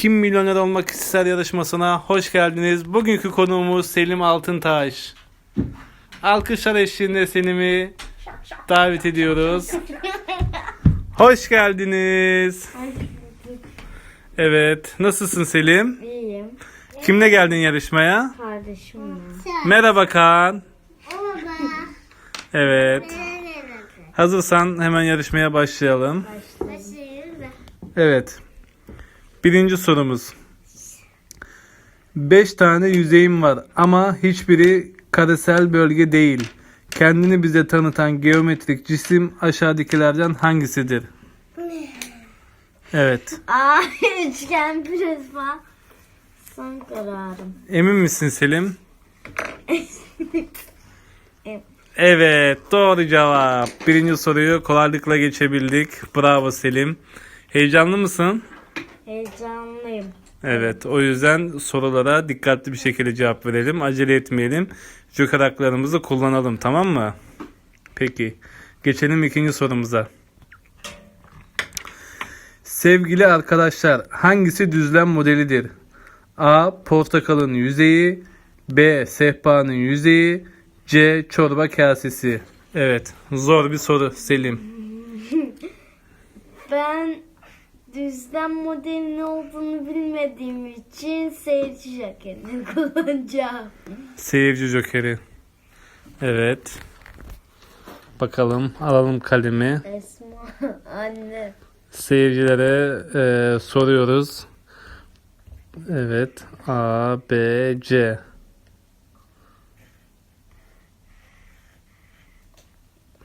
Kim Milyoner Olmak ister yarışmasına hoş geldiniz. Bugünkü konuğumuz Selim Altıntaş. Alkışlar eşliğinde Selim'i davet ediyoruz. Hoş geldiniz. Evet, nasılsın Selim? İyiyim. Kimle geldin yarışmaya? Kardeşimle. Merhaba Kaan. Evet. Hazırsan hemen yarışmaya başlayalım. Evet. Birinci sorumuz. Beş tane yüzeyim var ama hiçbiri karesel bölge değil. Kendini bize tanıtan geometrik cisim aşağıdakilerden hangisidir? Evet. Aa üçgen prizma. Son kararım. Emin misin Selim? Evet. Evet doğru cevap. Birinci soruyu kolaylıkla geçebildik. Bravo Selim. Heyecanlı mısın? Heyecanlıyım. Evet o yüzden sorulara dikkatli bir şekilde cevap verelim. Acele etmeyelim. Joker haklarımızı kullanalım tamam mı? Peki. Geçelim ikinci sorumuza. Sevgili arkadaşlar hangisi düzlem modelidir? A. Portakalın yüzeyi B. Sehpanın yüzeyi C. Çorba kasesi Evet zor bir soru Selim. Ben düzlem modelin ne olduğunu bilmediğim için seyirci jokerini kullanacağım. Seyirci jokeri. Evet. Bakalım alalım kalemi. Esma anne. Seyircilere e, soruyoruz. Evet. A, B, C.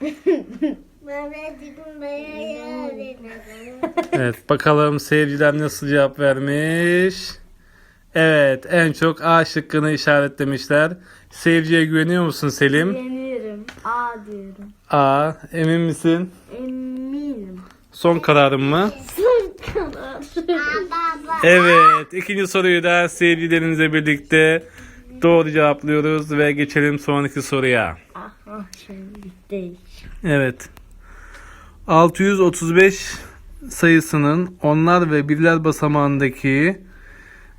Evet. Bakalım seyirciler nasıl cevap vermiş. Evet. En çok A şıkkını işaretlemişler. Seyirciye güveniyor musun Selim? Yeniyorum. A diyorum. A. Emin misin? Eminim. Son kararın mı? Son karar. Evet. ikinci soruyu da seyircilerimizle birlikte doğru cevaplıyoruz ve geçelim sonraki soruya. Aha şimdi değil. Evet. 635 sayısının onlar ve birler basamağındaki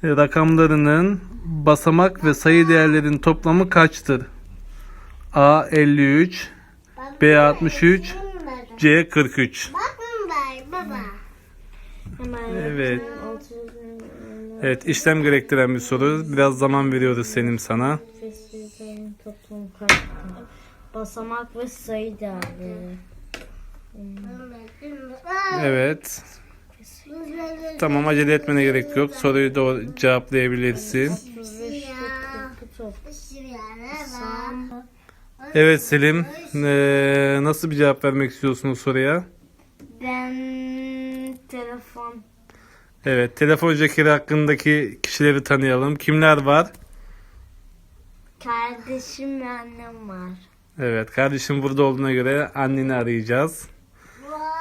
rakamlarının basamak ve sayı değerlerin toplamı kaçtır? A 53, B 63, C 43. Hemen Evet. Evet, işlem gerektiren bir soru. Biraz zaman veriyoruz Selim sana. Basamak ve sayı değerleri. Evet. Tamam acele etmene gerek yok. Soruyu doğru cevaplayabilirsin. 35 42 toplam. Evet Selim, eee, nasıl bir cevap vermek istiyorsun soruya? Ben telefon. Evet, telefon jokeri hakkındaki kişileri tanıyalım. Kimler var? Kardeşim ve annem var. Evet, kardeşim burada olduğuna göre anneni arayacağız.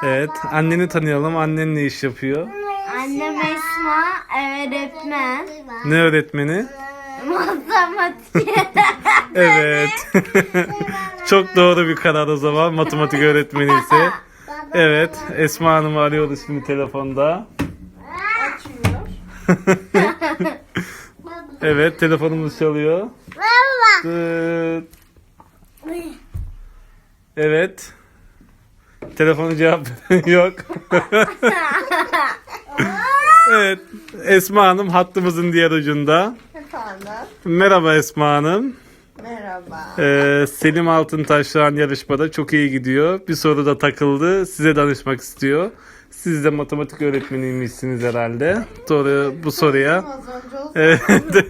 Evet, anneni tanıyalım. Annen ne iş yapıyor? Annem Esma öğretmen. Ne öğretmeni? Matematik. Evet. Çok doğru bir karar o zaman. Matematik öğretmeni ise. Evet, Esma Hanım'ı arıyoruz şimdi telefonda. Evet, telefonumuz çalıyor. Tıt. Evet. Telefonu cevap yok. evet, Esma Hanım hattımızın diğer ucunda. Efendim, Merhaba Esma Hanım. merhaba. Ee, Selim Altıntaş şu an yarışmada çok iyi gidiyor. Bir soru da takıldı. Size danışmak istiyor. Siz de matematik öğretmeniymişsiniz herhalde. Doğru bu soruya. Evet.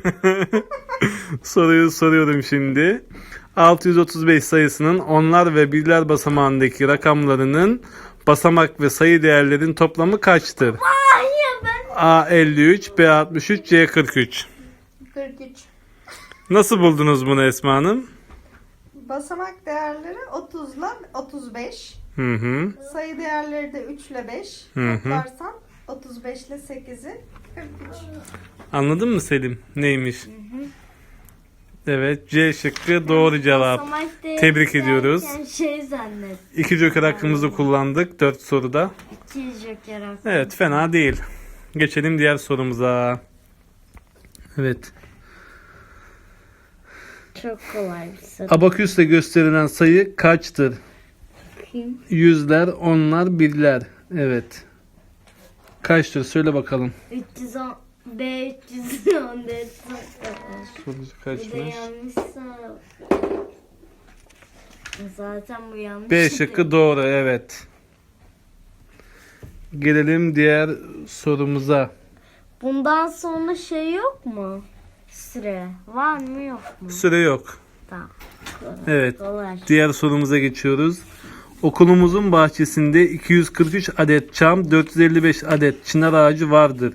Soruyu soruyorum şimdi. 635 sayısının onlar ve birler basamağındaki rakamlarının basamak ve sayı değerlerin toplamı kaçtır? A 53, B 63, C 43. 43. Nasıl buldunuz bunu Esma Hanım? Basamak değerleri 30 ile 35. Hı hı. Sayı değerleri de 3 ile 5. Hı hı. Toplarsan 35 ile 8'i 43. Anladın mı Selim? Neymiş? Evet C şıkkı doğru cevap. Tebrik ediyoruz. Şey zannet. İki joker hakkımızı kullandık. Dört soruda. İki joker hakkı. Evet fena değil. Geçelim diğer sorumuza. Evet. Çok kolay bir soru. Abaküsle gösterilen sayı kaçtır? Yüzler, onlar, birler. Evet. Kaçtır? Söyle bakalım. 310 B 314 Sorucu Bir de kaçmış? yanlışsa Zaten bu yanlış. B şıkkı doğru. Evet. Gelelim diğer sorumuza. Bundan sonra şey yok mu? Süre. Var mı yok mu? Süre yok. Tamam. Evet. Kolay. Diğer sorumuza geçiyoruz. Okulumuzun bahçesinde 243 adet çam, 455 adet çınar ağacı vardır.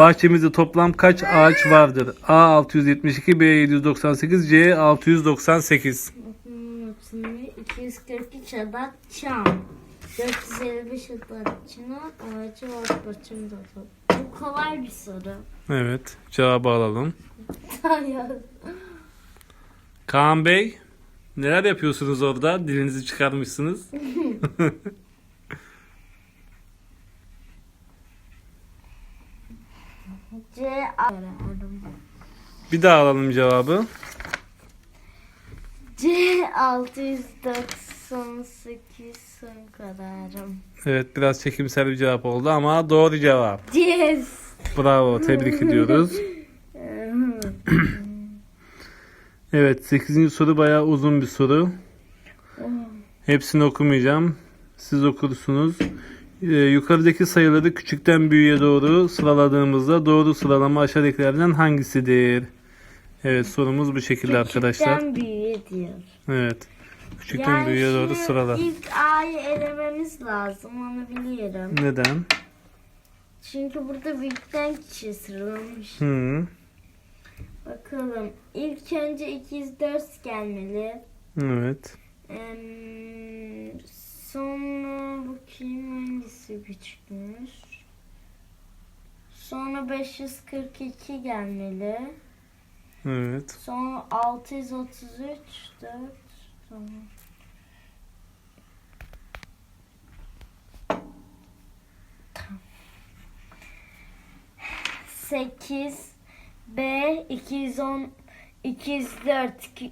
Bahçemizde toplam kaç ağaç vardır? A 672, B 798, C 698. Hmm, Şimdi 243 adet çam. 455 adet çınar ağacı var başımda. Bu kolay bir soru. Evet, cevabı alalım. Kaan Bey, neler yapıyorsunuz orada? Dilinizi çıkarmışsınız. C A- Bir daha alalım cevabı. C 698 son kadarım. Evet, biraz çekimsel bir cevap oldu ama doğru cevap. Yes. Bravo, tebrik ediyoruz. Evet 8. soru bayağı uzun bir soru. Hepsini okumayacağım. Siz okursunuz. Ee, yukarıdaki sayıları küçükten büyüğe doğru sıraladığımızda doğru sıralama aşağıdakilerden hangisidir? Evet sorumuz bu şekilde arkadaşlar. Küçükten büyüğe diyor. Evet. Küçükten büyüğe doğru sırala. İlk A'yı elememiz lazım onu biliyorum. Neden? Çünkü burada büyükten küçüğe sıralamış. Hı. Bakalım. İlk önce 204 gelmeli. Evet. Em, sonra bakayım hangisi küçükmüş. Sonra 542 gelmeli. Evet. Sonra 633 4 tamam. Sekiz B 210 204 kü-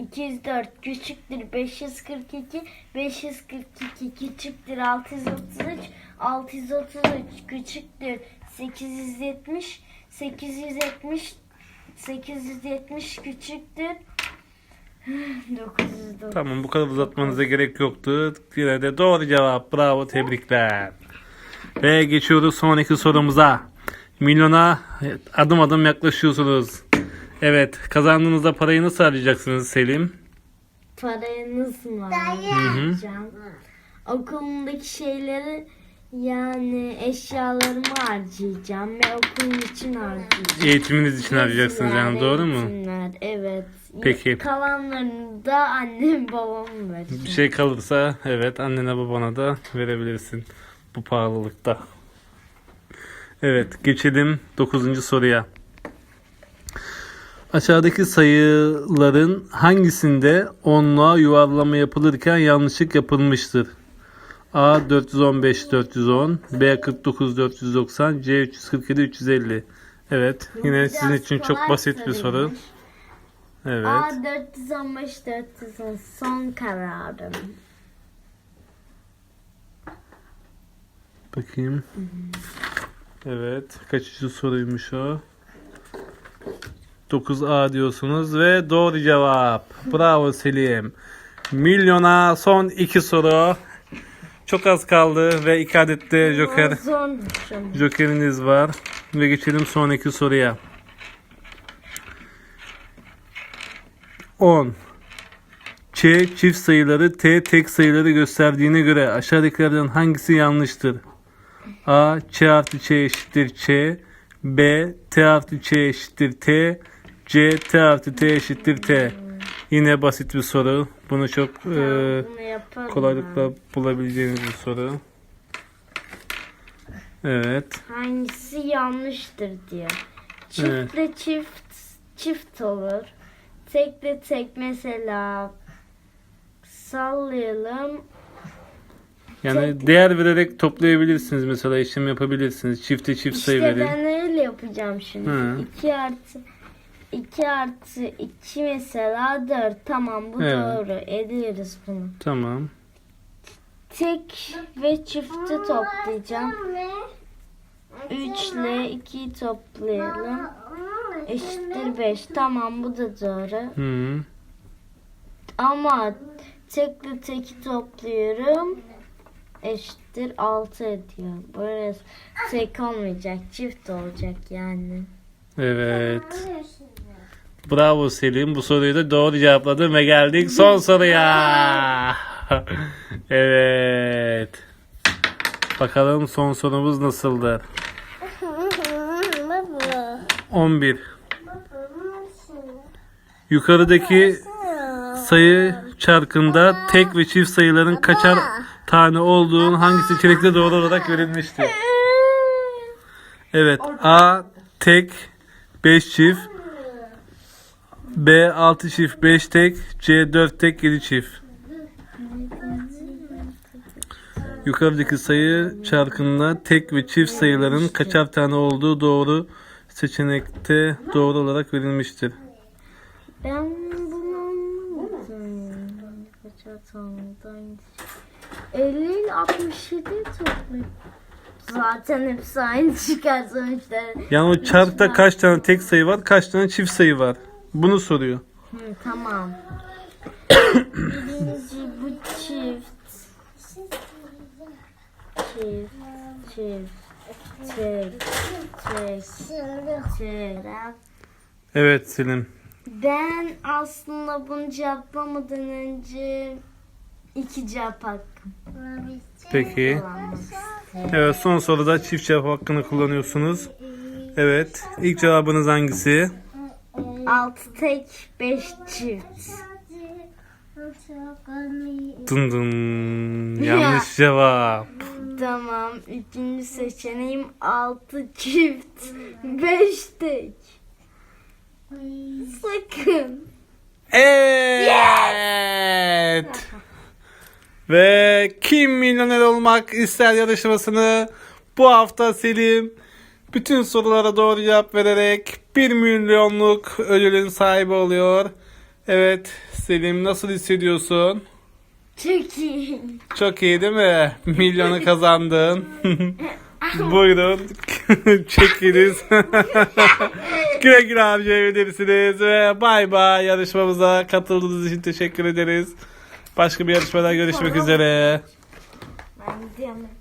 204 küçüktür 542 542 küçüktür 633 633 küçüktür 870 870 870 küçüktür 909 Tamam bu kadar uzatmanıza gerek yoktu. Yine de doğru cevap. Bravo tebrikler. Ve geçiyoruz sonraki sorumuza. Milyona adım adım yaklaşıyorsunuz. Evet kazandığınızda parayı nasıl harcayacaksınız Selim? Hı hı. harcayacağım? Okulumdaki şeyleri yani eşyalarımı harcayacağım ve okulum için harcayacağım. Eğitiminiz için harcayacaksınız yani doğru mu? eğitimler, Evet. Peki. Kalanlarını da annem babam verecek. Bir şey kalırsa evet annene babana da verebilirsin bu pahalılıkta. Evet geçelim 9. soruya. Aşağıdaki sayıların hangisinde onluğa yuvarlama yapılırken yanlışlık yapılmıştır? A 415 410, B 49 490, C 347 350. Evet, Bu yine biraz sizin için çok kolay basit bir soru. soruymuş. Evet. A 415 410 son kararım. Bakayım. Evet. Kaçıncı soruymuş o? 9A diyorsunuz ve doğru cevap. Bravo Selim. Milyona son iki soru. Çok az kaldı ve iki adet de joker, jokeriniz var. Ve geçelim sonraki soruya. 10. Ç çift sayıları T tek sayıları gösterdiğine göre aşağıdakilerden hangisi yanlıştır? A. Ç artı Ç eşittir Ç. B. T artı Ç eşittir T. C. T artı T eşittir T. Yine basit bir soru. Bunu çok e, kolaylıkla bulabileceğiniz bir soru. Evet. Hangisi yanlıştır diye. Çiftle çift çift olur. Tekle tek mesela sallayalım. Yani değer vererek toplayabilirsiniz mesela işlem yapabilirsiniz. Çifte çift sayı İşte verin. ben öyle yapacağım şimdi. Hı. 2 artı 2 artı 2 mesela 4. Tamam bu Evet. doğru. Ediyoruz bunu. Tamam. Tek ve çifti toplayacağım. 3 ile 2'yi toplayalım. Eşittir 5. Tamam bu da doğru. Hı. Ama tekle teki topluyorum. Eşittir 6 ediyor. Burası tek olmayacak. Çift olacak yani. Evet. Bravo Selim. Bu soruyu da doğru cevapladın ve geldik son soruya. evet. Bakalım son sorumuz nasıldır? 11. Yukarıdaki sayı çarkında tek ve çift sayıların kaçar tane olduğunu hangi seçenekte doğru olarak verilmiştir? Evet. A tek 5 çift. B 6 çift 5 tek. C 4 tek 7 çift. Yukarıdaki sayı çarkında tek ve çift sayıların kaçar tane olduğu doğru seçenekte doğru olarak verilmiştir. Ben bunu anlamadım. Kaç hatamdan 50 ile 67 toplayıp zaten hepsi aynı çıkar sonuçta. Yani o çarkta kaç tane tek sayı var, kaç tane çift sayı var? Bunu soruyor. Hı, tamam. Birinci bu çift. Çift, çift, tek, tek, tek. Evet Selim. Ben aslında bunu cevaplamadan önce iki cevap hakkım Peki. Evet son soruda çift cevap hakkını kullanıyorsunuz. Evet. İlk cevabınız hangisi? Altı tek, beş çift. Dın dın. Yanlış cevap. Tamam. İkinci seçeneğim altı çift, beş tek. Sakın. Evet. Ve kim milyoner olmak ister yarışmasını bu hafta Selim bütün sorulara doğru cevap vererek 1 milyonluk ödülün sahibi oluyor. Evet Selim nasıl hissediyorsun? Çok iyi. Çok iyi değil mi? Milyonu kazandın. Buyurun. Çekiniz. güle güle harcayabilirsiniz. Ve bay bay yarışmamıza katıldığınız için teşekkür ederiz. Başka bir yarışmada görüşmek üzere. Ben gidiyorum.